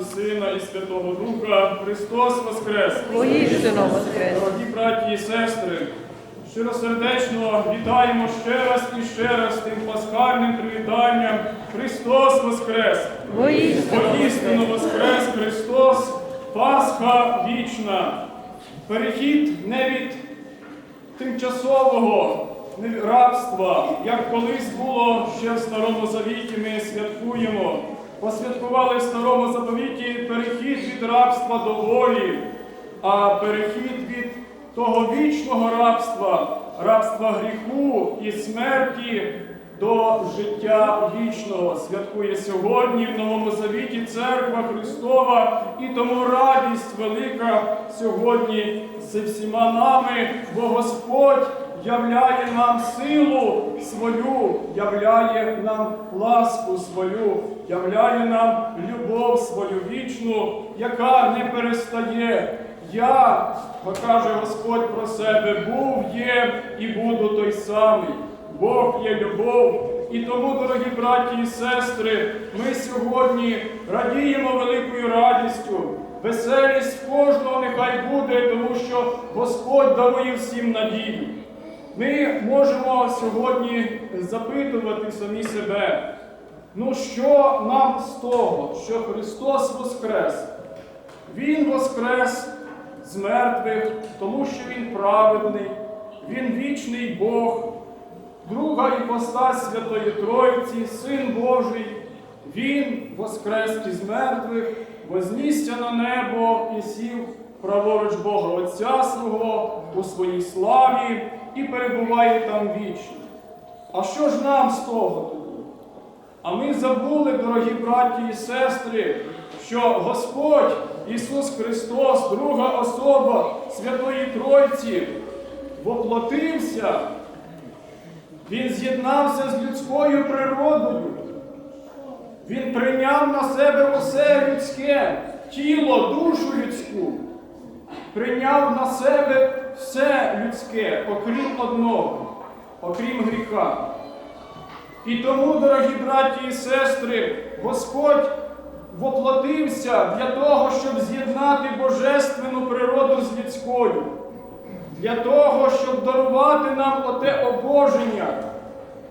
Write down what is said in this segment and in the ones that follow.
і Сина, і Святого Духа, Христос Воскрес! Воістину воскрес! Дорогі браті і сестри, щиросердечно вітаємо ще раз і ще раз тим пасхальним привітанням Христос Воскрес! Воістину! Воскрес Христос, Пасха вічна, перехід не від тимчасового рабства, як колись було ще в Старому Завіті, ми святкуємо. Посвяткували в Старому Заповіті перехід від рабства до волі, а перехід від того вічного рабства, рабства гріху і смерті до життя вічного. Святкує сьогодні в Новому Завіті Церква Христова, і тому радість велика сьогодні зі всіма нами, бо Господь являє нам силу свою, являє нам ласку свою, являє нам любов свою вічну, яка не перестає. Я, бо каже Господь про себе, був, є і буду той самий. Бог є любов. І тому, дорогі браті і сестри, ми сьогодні радіємо великою радістю. Веселість кожного нехай буде, тому що Господь дарує всім надію. Ми можемо сьогодні запитувати самі себе, ну що нам з того, що Христос Воскрес? Він воскрес з мертвих, тому що Він праведний, Він вічний Бог, друга іпостась Святої Тройці, Син Божий. Він воскрес із мертвих, вознісся на небо і сів праворуч Бога Отця свого у своїй славі і перебуває там вічно. А що ж нам з того? А ми забули, дорогі браті і сестри, що Господь Ісус Христос, друга особа Святої Тройці, воплотився, Він з'єднався з людською природою. Він прийняв на себе усе людське, тіло, душу людську, прийняв на себе все людське, окрім одного, окрім гріха. І тому, дорогі браті і сестри, Господь воплотився для того, щоб з'єднати божественну природу з людською, для того, щоб дарувати нам оте обоження,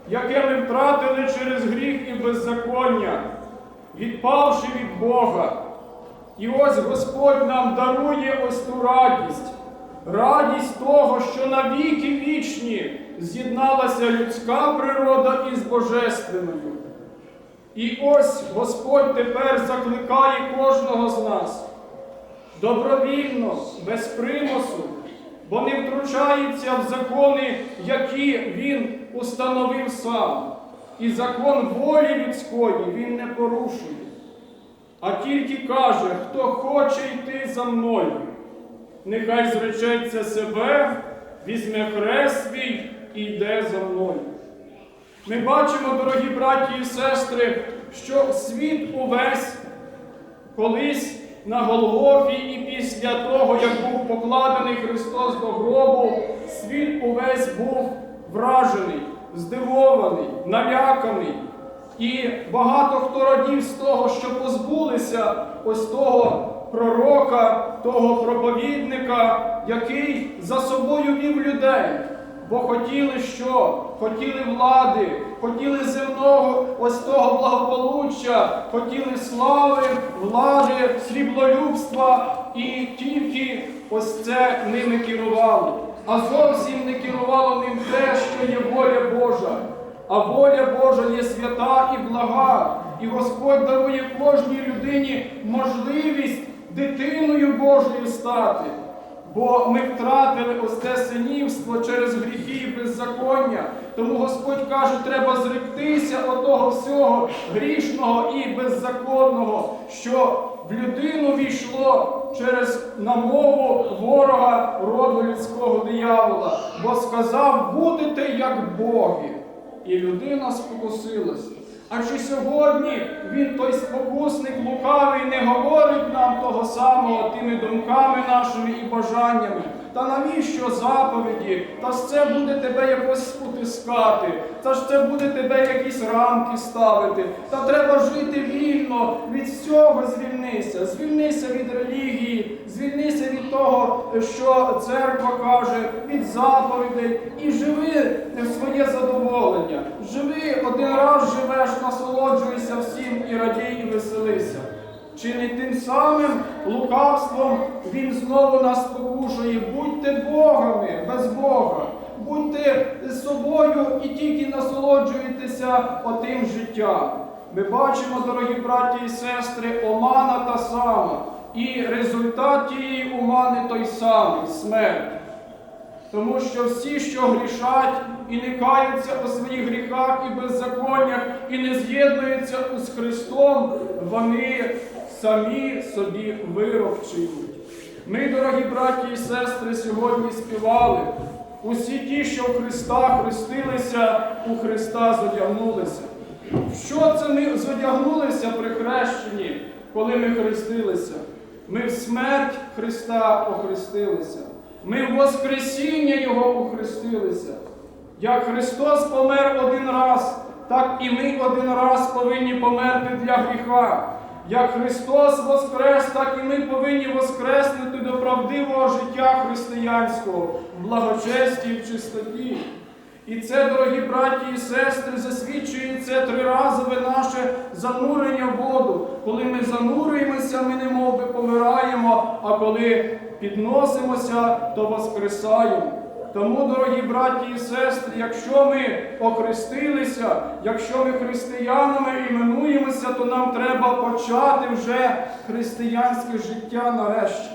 яке ми втратили через гріх і беззаконня, відпавши від Бога. І ось Господь нам дарує ось ту радість, радість того, що на віки вічні з'єдналася людська природа із божественною. І ось Господь тепер закликає кожного з нас добровільно, без примусу, бо не втручається в закони, які Він установив сам. І закон волі людської він не порушує, а тільки каже, хто хоче йти за мною, нехай зречеться себе, візьме хрест свій і йде за мною. Ми бачимо, дорогі браті і сестри, що світ увесь колись на Голгофі і після того, як був покладений Христос до гробу, світ увесь був вражений, здивований, наляканий. І багато хто радів з того, що позбулися ось того пророка, того проповідника, який за собою вів людей. Бо хотіли що? Хотіли влади, хотіли земного ось того благополуччя, хотіли слави, влади, сріблолюбства, і тільки ось це ними керувало. А зовсім не керувало ним те, що є воля Божа. А воля Божа є свята і блага. І Господь дарує кожній людині можливість дитиною Божою стати. Бо ми втратили ось це синівство через гріхи і беззаконня. Тому Господь каже, треба зректися отого всього грішного і беззаконного, що в людину війшло через намову ворога роду людського диявола, бо сказав, будете як боги. І людина спокусилася. А чи сьогодні він, той спокусник лукавий, не говорить нам того самого тими думками нашими і бажаннями? Та навіщо заповіді? Та ж це буде тебе якось потискати, та ж це буде тебе якісь рамки ставити. Та треба жити вільно, від всього звільнися. Звільнися від релігії, звільнися від того, що церква каже, від заповідей, і живи в своє задоволення. Живи один раз живеш, насолоджуйся всім і радій, і веселися. Чи не тим самим лукавством він знову нас покушує? Будьте Богами без Бога, будьте собою і тільки насолоджуйтеся отим життям. Ми бачимо, дорогі браті і сестри, омана та сама. І результат тієї омани той самий смерть. Тому що всі, що грішать і не каються у своїх гріхах і беззаконнях, і не з'єднуються з Христом, вони самі собі вирок чинять. Ми, дорогі браті і сестри, сьогодні співали. Усі ті, що в Христа хрестилися, у Христа зодягнулися. Що це ми зодягнулися при хрещенні, коли ми хрестилися? Ми в смерть Христа охрестилися. Ми в Воскресіння Його охрестилися. Як Христос помер один раз, так і ми один раз повинні померти для гріха. Як Христос воскрес, так і ми повинні воскреснути до правдивого життя християнського в благочесті і в чистоті. І це, дорогі браті і сестри, засвідчує це триразове наше занурення в воду. Коли ми занурюємося, ми не мов би помираємо, а коли підносимося, то воскресаємо. Тому, дорогі браті і сестри, якщо ми охрестилися, якщо ми християнами іменуємося, то нам треба почати вже християнське життя нарешті.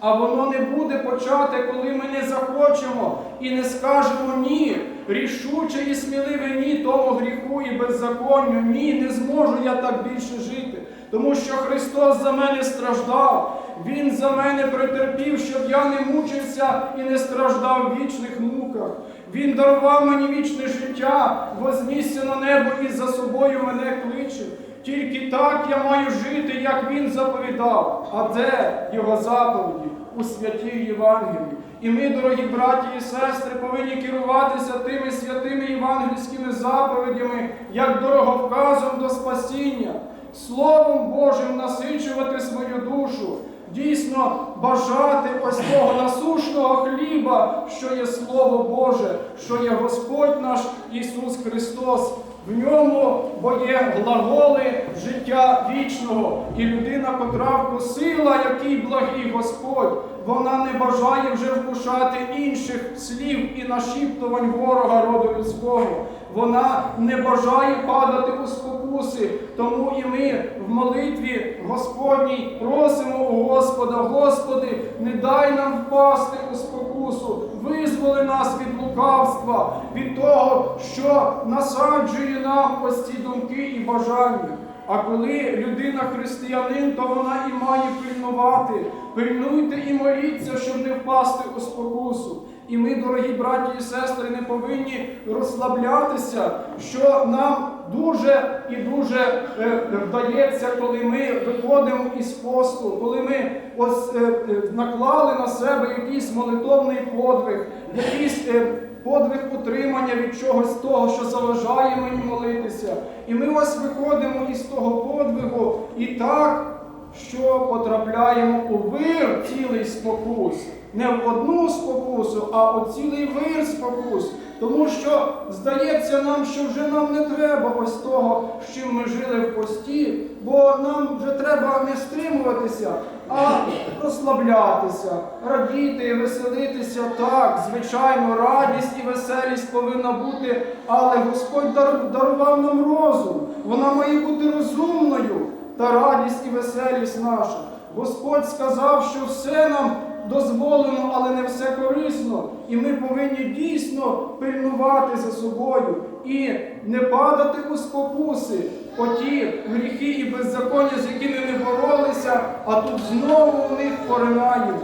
А воно не буде почати, коли ми не захочемо і не скажемо ні, рішуче і сміливе ні тому гріху і беззаконню. Ні, не зможу я так більше жити. Тому що Христос за мене страждав, Він за мене претерпів, щоб я не мучився і не страждав в вічних муках. Він дарував мені вічне життя, вознісся на небо і за собою мене кличе. Тільки так я маю жити, як він заповідав. А де його заповіді? У святій Євангелії. І ми, дорогі браті і сестри, повинні керуватися тими святими євангельськими заповідями, як дороговказом до спасіння, Словом Божим насичувати свою душу, дійсно бажати ось того насушного хліба, що є Слово Боже, що є Господь наш Ісус Христос. В ньому бо є глаголи життя вічного, і людина, котра вкусила, який благий Господь, вона не бажає вже вкушати інших слів і нашіптувань ворога роду людського. Вона не бажає падати у спокуси. Тому і ми в молитві Господній просимо у Господа, Господи, не дай нам впасти у спокусу, визволи нас від лукавства, від того, що насаджує нам ось ці думки і бажання. А коли людина християнин, то вона і має пильнувати. Пильнуйте і моліться, щоб не впасти у спокусу. І ми, дорогі браті і сестри, не повинні розслаблятися, що нам дуже і дуже е, вдається, коли ми виходимо із посту, коли ми ось е, е, наклали на себе якийсь молитовний подвиг, якийсь е, подвиг утримання від чогось того, що заважає мені молитися. І ми ось виходимо із того подвигу і так, що потрапляємо у вир цілий спокус. Не в одну спокусу, а у цілий вир спокус. Тому що здається нам, що вже нам не треба ось того, з чим ми жили в пості, бо нам вже треба не стримуватися, а розслаблятися, радіти, веселитися. Так, звичайно, радість і веселість повинна бути, але Господь дарував нам розум. Вона має бути розумною, та радість і веселість наша. Господь сказав, що все нам дозволено, але не все корисно. І ми повинні дійсно пильнувати за собою і не падати у спокуси, оті гріхи і беззаконня, з якими ми боролися, а тут знову в них поринаємо.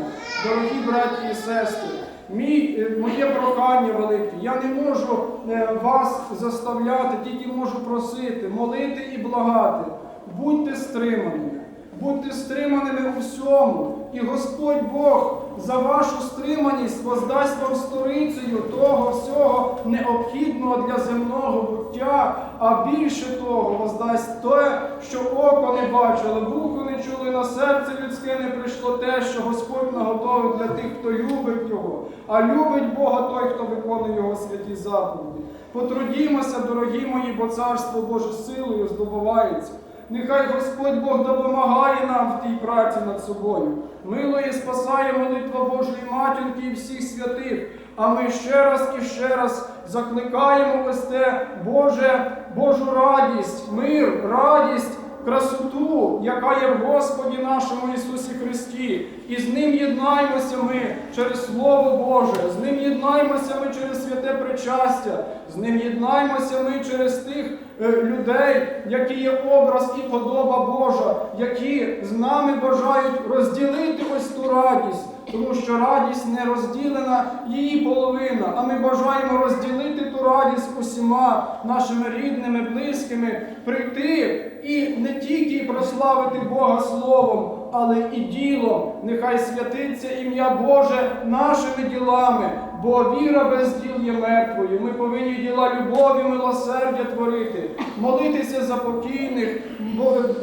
Дорогі браті і сестри, мій, е, моє прохання велике, я не можу е, вас заставляти, тільки можу просити, молити і благати. Будьте стриманими. будьте стриманими у всьому, і Господь Бог за вашу стриманість воздасть вам сторицею того всього необхідного для земного буття, а більше того, воздасть те, що око не бачило, вухо не чули, на серце людське не прийшло те, що Господь наготовив для тих, хто любить Його, а любить Бога той, хто виконує Його святі заповіді. Потрудімося, дорогі мої, бо царство Боже силою здобувається. Нехай Господь Бог допомагає нам в тій праці над собою. Милує, спасає молитва Божої матінки і всіх святих. А ми ще раз і ще раз закликаємо ось те Боже, Божу радість, мир, радість, красоту, яка є в Господі нашому Ісусі Христі. І з ним єднаємося ми через Слово Боже, з ним єднаємося ми через святе причастя, з ним єднаємося ми через тих людей, які є образ і подоба Божа, які з нами бажають розділити ось ту радість. Тому що радість не розділена її половина, а ми бажаємо розділити ту радість усіма нашими рідними, близькими, прийти і не тільки прославити Бога словом, але і ділом. Нехай святиться ім'я Боже нашими ділами, бо віра без діл є мертвою. Ми повинні діла любові, милосердя творити, молитися за покійних,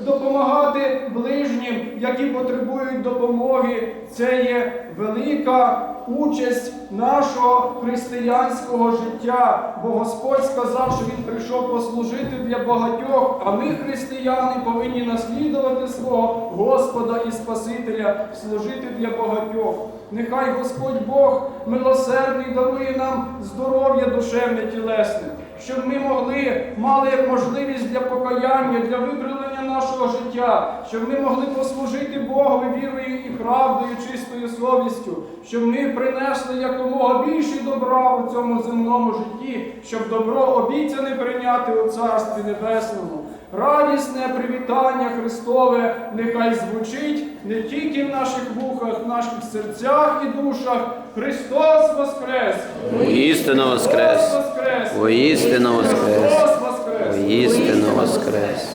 допомагати ближнім, які потребують допомоги. Це є велика участь нашого християнського життя. Бо Господь сказав, що Він прийшов послужити для багатьох, а ми, християни, повинні наслідувати свого Господа і Спасителя, служити для багатьох. Нехай Господь Бог милосердний дарує нам здоров'я душевне тілесне, щоб ми могли мали можливість для покаяння, для виправлення нашого життя, щоб ми могли послужити Богові вірою і правдою, чистою совістю, щоб ми принесли якомога більше добра у цьому земному житті, щоб добро обіцяне прийняти у Царстві Небесному. Радісне привітання Христове нехай звучить не тільки в наших вухах, в наших серцях і душах. Христос Воскрес! Воістину воскрес! Воскрес! Воістину Воскрес! Воістину воскрес!